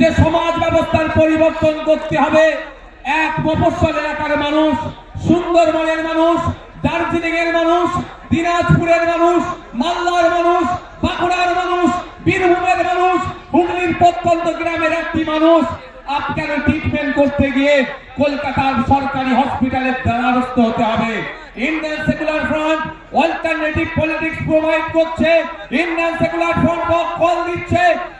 যে সমাজ ব্যবস্থার পরিবর্তন করতে হবে। এক মফস্বল এলাকার মানুষ, সুন্দরবনের মানুষ দার্জিলিং এর মানুষ, দিনাজপুরের মানুষ, মালদার মানুষ, বাঁকুড়ার মানুষ, বীরভূমের মানুষ, হুগলির প্রত্যন্ত গ্রামের একটি মানুষ আপনার ট্রিটমেন্ট করতে গিয়ে কলকাতার সরকারি হসপিটালের দ্বারস্থ হতে হবে। Indian secular front alternative politics provide করছে। ইন্ডিয়ান সেকুলার ফ্রন্ট কল দিচ্ছে।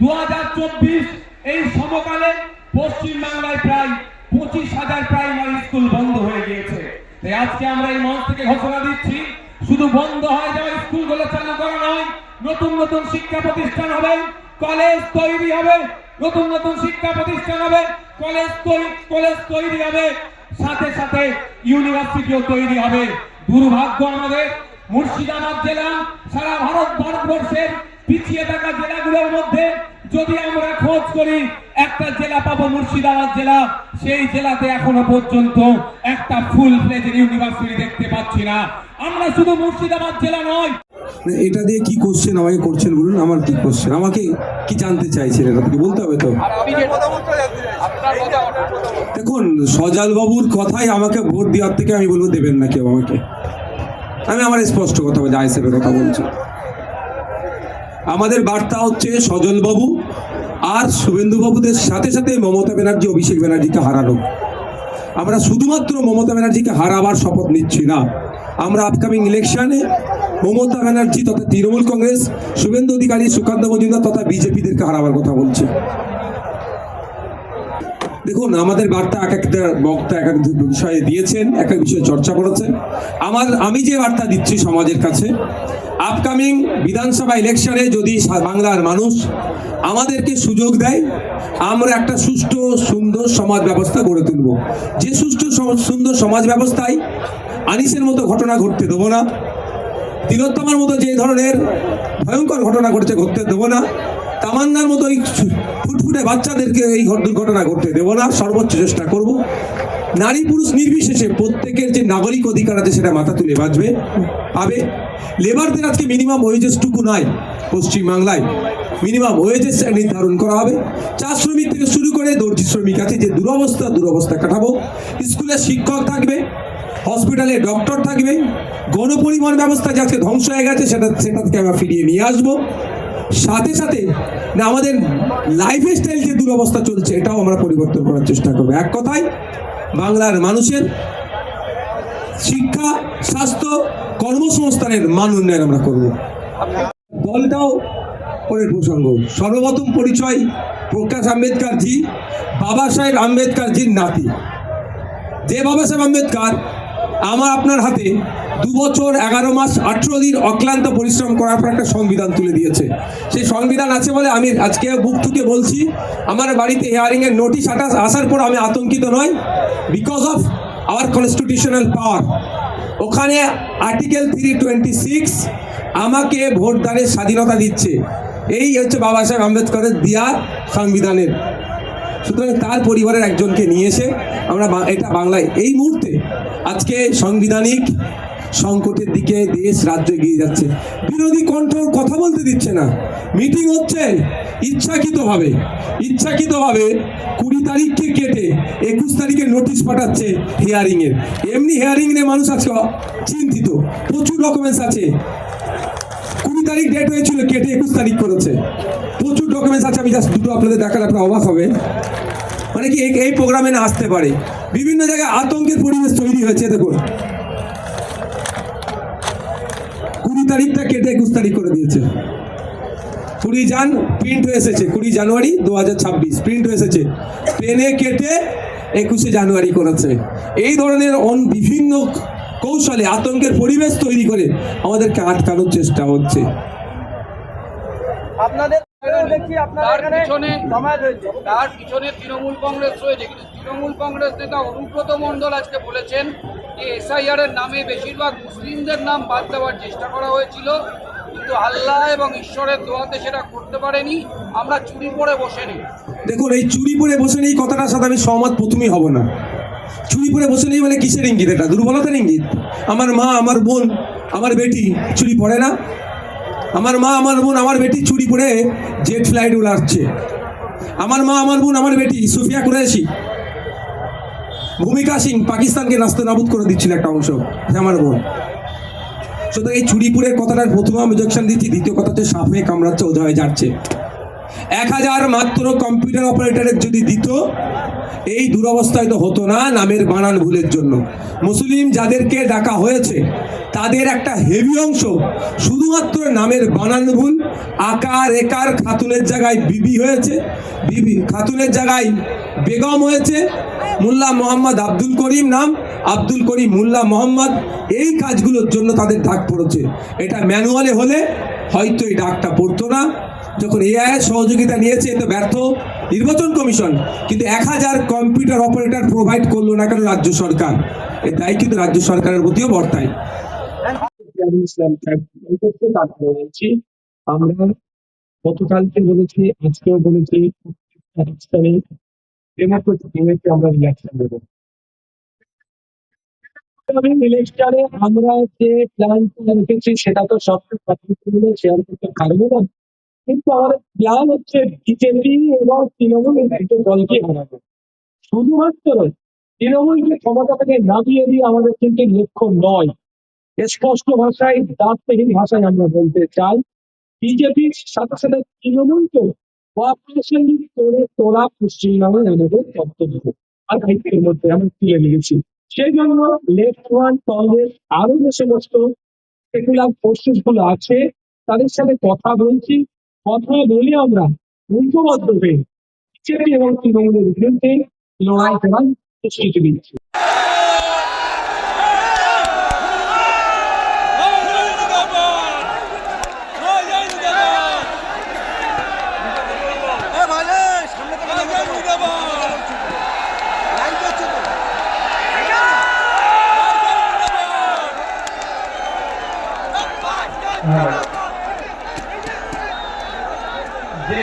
দু হাজার চব্বিশ এই সমকালে পশ্চিম বাংলায় প্রায় পঁচিশ হাজার প্রাইমারি স্কুল বন্ধ হয়ে গিয়েছে। তাই আজকে আমরা এই মঞ্চ থেকে ঘোষণা দিচ্ছি, শুধু বন্ধ হয়ে যাওয়া স্কুলগুলো চালু করা নয়, নতুন নতুন শিক্ষা প্রতিষ্ঠান হবে, কলেজ তৈরি হবে, নতুন নতুন শিক্ষা প্রতিষ্ঠান হবে, কলেজ তৈরি কলেজ তৈরি হবে, সাথে সাথে ইউনিভার্সিটিও তৈরি হবে। দুর্ভাগ্য আমাদের মুর্শিদাবাদ জেলা, সারা ভারত ভারতবর্ষের পিছিয়ে থাকা জেলাগুলোর মধ্যে যদি আমরা খোঁজ করি একটা জেলা পাবো মুর্শিদাবাদ জেলা সেই জেলাতে এখনও পর্যন্ত একটা ফুল ফ্লেজের ইউনিভার্সিটি দেখতে পাচ্ছি না। আমরা শুধু মুর্শিদাবাদ জেলা নয়। এটা দিয়ে কি কোশ্চেন আমাকে করছেন বলুন আমার কি কোশ্চেন আমাকে কি জানতে চাইছেন এটা থেকে বলতে হবে তো? দেখুন সজাল বাবুর কথাই আমাকে ভোট দেওয়ার থেকে আমি বলব দেবেন না কেউ আমাকে? আমি আমার স্পষ্ট কথা বলছি আইসেফের কথা বলছি। আমাদের বার্তা হচ্ছে সজলবাবু আর শুভেন্দুবাবুদের সাথে সাথে মমতা ব্যানার্জি, অভিষেক ব্যানার্জিকে হারানো আমরা শুধুমাত্র মমতা ব্যানার্জিকে হারাবার শপথ নিচ্ছি না। আমরা আপকামিং ইলেকশনে মমতা ব্যানার্জি তথা তৃণমূল কংগ্রেস, শুভেন্দু অধিকারী, সুকান্ত মজুমদার তথা বিজেপিদেরকে হারাবার কথা বলছি। দেখুন, আমাদের বার্তা এক একটা বক্তা এক এক বিষয়ে দিয়েছেন, এক এক বিষয়ে চর্চা করেছেন। আমার, আমি যে বার্তা দিচ্ছি সমাজের কাছে আপকামিং বিধানসভা ইলেকশনে যদি বাংলার মানুষ আমাদেরকে সুযোগ দেয়, আমরা একটা সুষ্ঠু, সুন্দর সমাজ ব্যবস্থা গড়ে তুলব। যে সুষ্ঠু সুন্দর সমাজ ব্যবস্থায় আনিসের মতো ঘটনা ঘটতে দেবো না, তিলোত্তমার মতো যে ধরনের ভয়ঙ্কর ঘটনা ঘটছে, ঘটতে দেবো না। তামান্নার মতো এই ফুটফুটে বাচ্চাদেরকে এই ঘট- দুর্ঘটনা ঘটতে দেবো না, সর্বোচ্চ চেষ্টা করব। নারী পুরুষ নির্বিশেষে প্রত্যেকের যে নাগরিক অধিকার আছে সেটা মাথা তুলে বাঁচবে, পাবে। লেবারদের আজকে মিনিমাম ওয়েজেসটুকু নাই পশ্চিমবাংলায়। মিনিমাম ওয়েজেস নির্ধারণ করা হবে। চা শ্রমিক থেকে শুরু করে দর্জি শ্রমিক আছে, যে দুরবস্থা দুরবস্থা কাটাবো। স্কুলে শিক্ষক থাকবে হসপিটালে ডক্টর থাকবে। গণপরিবহন ব্যবস্থা যে আজকে ধ্বংস হয়ে গেছে, সেটা সেটা থেকে আমরা ফিরিয়ে নিয়ে আসব। সাথে সাথে না, আমাদের লাইফ স্টাইল যে দুরবস্থা চলছে, এটাও আমরা পরিবর্তন করার চেষ্টা করব। এক কথায়, বাংলার মানুষের শিক্ষা, স্বাস্থ্য, কর্মসংস্থানের মান উন্নয়ন আমরা করব। দলটাও পরের প্রসঙ্গ। সর্বপ্রথম পরিচয় প্রকাশ আম্বেদকর জি বাবা সাহেব আম্বেদকর জির নাতি। যে বাবা সাহেব আম্বেদকর আমার আপনার হাতে দু বছর, এগারো মাস, আঠেরো দিন অক্লান্ত পরিশ্রম করার পর একটা সংবিধান তুলে দিয়েছে। সেই সংবিধান আছে বলে আমি আজকে বুক ঠুকে বলছি। আমার বাড়িতে হিয়ারিং এর নোটিশ আটাস আসার পর আমি আতঙ্কিত নই। Because of our constitutional power ওখানে আর্টিকেল থ্রি টোয়েন্টি সিক্স আমাকে ভোটদানের স্বাধীনতা দিচ্ছে। এই হচ্ছে বাবা সাহেব আম্বেদকরের দেওয়া সংবিধানের। সুতরাং তার পরিবারের একজনকে নিয়ে এসে আমরা এটা বাংলায় এই মুহূর্তে আজকে সাংবিধানিক সংকটের দিকে দেশ রাজ্য এগিয়ে যাচ্ছে। বিরোধী কণ্ঠ কথা বলতে দিচ্ছে না। মিটিং হচ্ছে ইচ্ছাকৃতভাবে। ইচ্ছাকৃতভাবে কুড়ি তারিখকে কেটে একুশ তারিখে নোটিশ পাঠাচ্ছে হিয়ারিংয়ের এমনি হিয়ারিং নিয়ে মানুষ আজকে চিন্তিত। প্রচুর ডকুমেন্টস আছে। তারিখ ডেট হয়েছিল কেটে একুশ তারিখ করেছে। প্রচুর ডকুমেন্টস আছে, আমি জাস্ট দুটো আপনাদের দেখালে আপনার অবাক হবে। মানে কি এই- প্রোগ্রামে না আসতে পারে। বিভিন্ন জায়গায় আতঙ্কের পরিবেশ তৈরি হয়েছে, দেখুন। কুড়ি তারিখটা কেটে একুশ তারিখ করে দিয়েছে। কুড়ি জান প্রিন্ট হয়ে এসেছে, কুড়ি জানুয়ারি দু হাজার ছাব্বিশ প্রিন্ট হয়ে এসেছে। পেনে কেটে একুশে জানুয়ারি করেছে। এই ধরনের অন, বিভিন্ন কৌশলে আতঙ্কের পরিবেশ তৈরি করে আমাদেরকে আটকানোর চেষ্টা হচ্ছে। আপনার তার পিছনে তার পিছনে তৃণমূল কংগ্রেস রয়েছে কিন্তু তৃণমূল কংগ্রেস নেতা অনুব্রত মণ্ডল আজকে বলেছেন যে এসআইআর এর নামে বেশিরভাগ মুসলিমদের নাম বাদ দেওয়ার চেষ্টা করা হয়েছিল কিন্তু আল্লাহ এবং ঈশ্বরের দোয়াতে সেটা করতে পারেনি আমরা চুরি করে বসে নেই। দেখুন এই চুরি পরে বসে নেই কথাটার সাথে আমি সহমত প্রথমেই হব না। চুরি পরে বসে নেই মানে কিসের ইঙ্গিত এটা? দুর্বলতার ইঙ্গিত। আমার মা, আমার বোন, আমার বেটি চুরি পড়ে না? আমার মা, আমার বোন, আমার বেটি চুরি পরে জেট ফ্লাইট উড়াচ্ছে আমার মা, আমার বোন, আমার বেটি সুফিয়া কুরেশি ভূমিকা সিং পাকিস্তানকে নাস্তে নাবুদ করে দিচ্ছিল একটা অংশ আমার বোন। সুতরাং এই চুরিপুরের কথাটার প্রথমে আমি অবজেকশন দিচ্ছি, দ্বিতীয় কথা হচ্ছে হয়ে কামড়াচ্ছে ওঝা হয়ে যাচ্ছে। এক হাজার মাত্র কম্পিউটার অপারেটরের যদি দিত, এই দুরবস্থায় তো হতো না নামের বানান ভুলের জন্য। মুসলিম যাদেরকে ডাকা হয়েছে, তাদের একটা হেভি অংশ শুধুমাত্র নামের বানান ভুল, আকার, একার খাতুনের জায়গায় বিবি হয়েছে, বিবি, খাতুনের জায়গায় বেগম হয়েছে, মোল্লা মোহাম্মদ আব্দুল করিম নাম, আব্দুল করিম মোল্লা মোহাম্মদ, এই কাজগুলোর জন্য তাদের ডাক পড়েছে। এটা ম্যানুয়ালে হলে হয়তো এই ডাকটা পড়তো না। যখন এআই সহযোগিতা নিয়েছে, এতে ব্যর্থ নির্বাচন কমিশন। কিন্তু এক হাজার কম্পিউটার অপারেটর প্রোভাইড করল না কেন রাজ্য সরকার? এর দায় কিন্তু রাজ্য সরকারের প্রতিও বর্তায়। আমরা গতকালকে বলেছি, আজকেও বলেছি আমরা আমরা যে প্ল্যান রেখেছি, সেটা তো সব মিলে শেয়ার করতে পারব না। কিন্তু আমাদের প্ল্যান হচ্ছে বিজেপি এবং তৃণমূল এই দুটো দলকে হারাবো শুধুমাত্র তৃণমূলকে ক্ষমতা থেকে নামিয়ে দিয়ে আমাদের কিন্তু লক্ষ্য নয়। স্পষ্ট ভাষায় দাঁতহীন ভাষায় আমরা বলতে চাই বিজেপির সাথে সাথে তৃণমূলকে কোঅপারেশন করে তোলা পশ্চিমবঙ্গে আমাদের বক্তব্য আর এর মধ্যে আমরা তুলে নিয়েছি। সেই জন্য লেফট ওয়ান কংগ্রেস আরও যে সমস্ত সেকুলার ফোর্সেসগুলো আছে, তাদের সাথে কথা বলছি। কথা বলি আমরা ঐক্যবদ্ধ হয়ে বিজেপি এবং তৃণমূলের বিরুদ্ধে লড়াই করার প্রস্তুতি নিচ্ছি। যে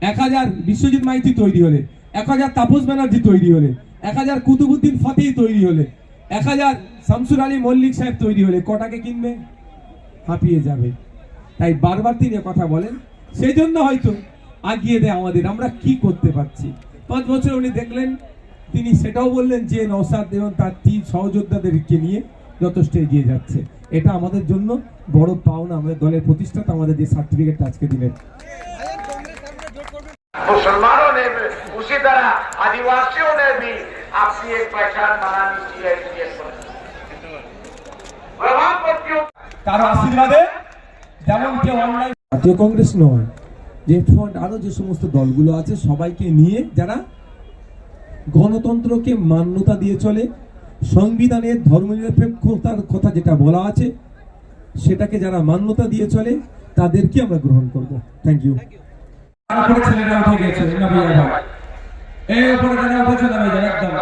এক হাজার বিশ্বজিৎ মাইতি তৈরি হলে, এক হাজার তাপস ব্যানার্জি তৈরি হলে, এক হাজার কুতুবুদ্দিন ফাতেহি তৈরি হলে, এক হাজার শামসুর আলী মল্লিক সাহেব তৈরি হলে কটাকে কিনবে? হাঁপিয়ে যাবে। তাই বারবার তিনি কথা বলেন। সেই জন্য হয়তো আগিয়ে দেয় আমাদের। আমরা কি করতে পারছি? পাঁচ বছর উনি দেখলেন, তিনি সেটাও বললেন যে নৌসাদ এবং তার তিন সহযোদ্ধাদেরকে নিয়ে যথেষ্ট এগিয়ে যাচ্ছে। এটা আমাদের জন্য বড় পাওনা। আমাদের দলের প্রতিষ্ঠাতা আমাদের যে সার্টিফিকেট আজকে দিলেন। मुसलमानों ने भी उसी तरह आदिवासियों ने भी अपनी एक पहचान बनानी चाहिए प्रभाव पर क्यों কারো আশীর্বাদে যেমন কেউ অনলাইন জাতীয় কংগ্রেস নয় যে ফ্রন্ট আরো যে সমস্ত দলগুলো আছে সবাইকে নিয়ে যারা গণতন্ত্রকে মান্যতা দিয়ে চলে সংবিধানের ধর্মনিরপেক্ষতার কথা যেটা বলা আছে সেটাকে যারা মান্যতা দিয়ে চলে তাদেরকে আমরা গ্রহণ করব থ্যাংক ইউ তারপরে ছেলেরা উঠে গেছে এই উপরে তারা উঠেছে না একদম।